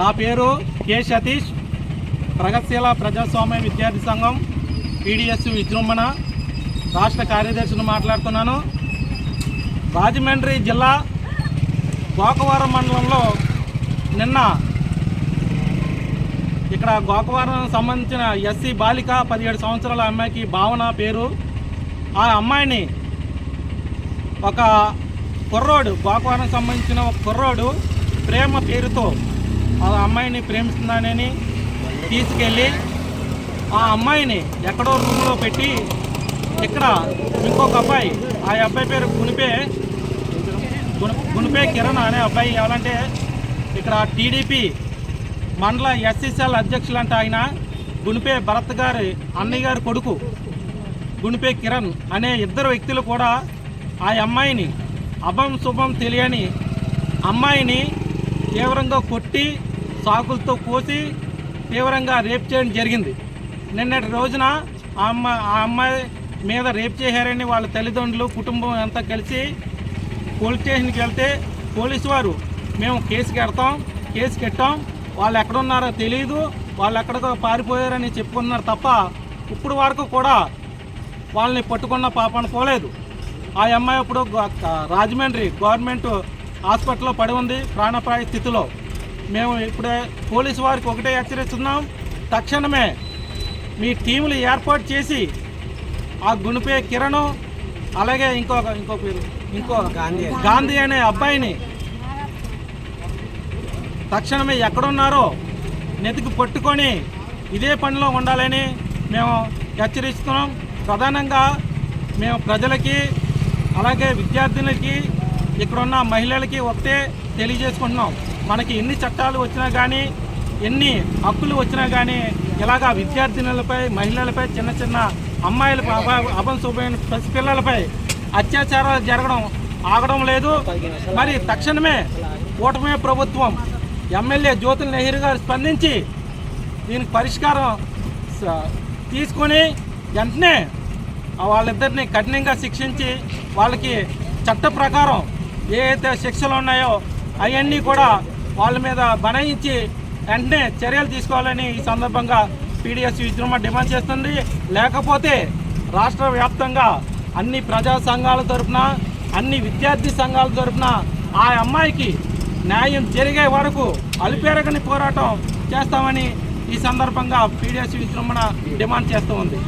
నా పేరు కె సతీష్. ప్రగతిశీల ప్రజాస్వామ్య విద్యార్థి సంఘం పీడిఎస్ విజృంభణ. రాష్ట్ర కార్యదర్శిని మాట్లాడుతున్నాను. రాజమండ్రి జిల్లా గోకవరం మండలంలో నిన్న ఇక్కడ గోకవరం సంబంధించిన ఎస్సీ బాలిక పదిహేడు సంవత్సరాల అమ్మాయికి భావన పేరు. ఆ అమ్మాయిని ఒక కుర్రోడు గోకవరం సంబంధించిన ఒక కుర్రోడు ప్రేమ పేరుతో ఆ అమ్మాయిని ప్రేమిస్తున్నానని తీసుకెళ్ళి ఆ అమ్మాయిని ఎక్కడో రూమ్లో పెట్టి ఇక్కడ ఇంకొక అబ్బాయి ఆ అబ్బాయి పేరు గునిపే గునిపే కిరణ్ అనే అబ్బాయి ఎవరంటే ఇక్కడ టీడీపీ మండల ఎస్సీసీఎల్ అధ్యక్షులు అంటే ఆయన గునిపే భరత్ గారి అన్నయ్య గారి కొడుకు గునిపే కిరణ్ అనే ఇద్దరు వ్యక్తులు కూడా ఆ అమ్మాయిని అభం శుభం తెలియని అమ్మాయిని తీవ్రంగా కొట్టి సాకులతో కోసి తీవ్రంగా రేప్ చేయడం జరిగింది. నిన్నటి రోజున ఆ అమ్మాయి ఆ అమ్మాయి మీద రేప్ చేశారని వాళ్ళ తల్లిదండ్రులు కుటుంబం అంతా కలిసి పోలీస్ స్టేషన్కి వెళ్తే పోలీసు వారు మేము కేసు కడతాం కేసు కట్టాం వాళ్ళు ఎక్కడున్నారో తెలియదు వాళ్ళు ఎక్కడికో పారిపోయారని చెప్పుకున్నారు తప్ప ఇప్పుడు వరకు కూడా వాళ్ళని పట్టుకున్న పాపను పోలేదు. ఆ అమ్మాయి ఇప్పుడు రాజమండ్రి గవర్నమెంట్ హాస్పిటల్లో పడి ఉంది ప్రాణప్రాయ స్థితిలో. మేము ఇప్పుడే పోలీసు వారికి ఒకటే హెచ్చరిస్తున్నాం. తక్షణమే మీ టీములు ఏర్పాటు చేసి ఆ గుణపే కిరణ్ అలాగే ఇంకొక ఇంకో పేరు ఇంకో గాంధీ గాంధీ అనే అబ్బాయిని తక్షణమే ఎక్కడున్నారో నెతికి పట్టుకొని ఇదే పనిలో ఉండాలని మేము హెచ్చరిస్తున్నాం. ప్రధానంగా మేము ప్రజలకి అలాగే విద్యార్థులకి ఇక్కడున్న మహిళలకి ఒకటే తెలియజేసుకుంటున్నాం. మనకి ఎన్ని చట్టాలు వచ్చినా కానీ ఎన్ని హక్కులు వచ్చినా కానీ ఇలాగా విద్యార్థినులపై మహిళలపై చిన్న చిన్న అమ్మాయిల అభ- పిల్లలపై అత్యాచారాలు జరగడం ఆగడం లేదు. మరి తక్షణమే కూటమి ప్రభుత్వం ఎమ్మెల్యే జ్యోతుల నెహ్రూ గారు స్పందించి దీనికి పరిష్కారం తీసుకొని వెంటనే వాళ్ళిద్దరిని కఠినంగా శిక్షించి వాళ్ళకి చట్ట ప్రకారం ఏ అయితే శిక్షలు ఉన్నాయో అవన్నీ కూడా వాళ్ళ మీద బనాయించి వెంటనే చర్యలు తీసుకోవాలని ఈ సందర్భంగా పీడిఎస్ విజృంభ డిమాండ్ చేస్తుంది. లేకపోతే రాష్ట్ర వ్యాప్తంగా అన్ని ప్రజా సంఘాల తరపున అన్ని విద్యార్థి సంఘాల తరపున ఆ అమ్మాయికి న్యాయం జరిగే వరకు అలుపేరగని పోరాటం చేస్తామని ఈ సందర్భంగా పీడిఎస్ విజృంభణ డిమాండ్ చేస్తూ ఉంది.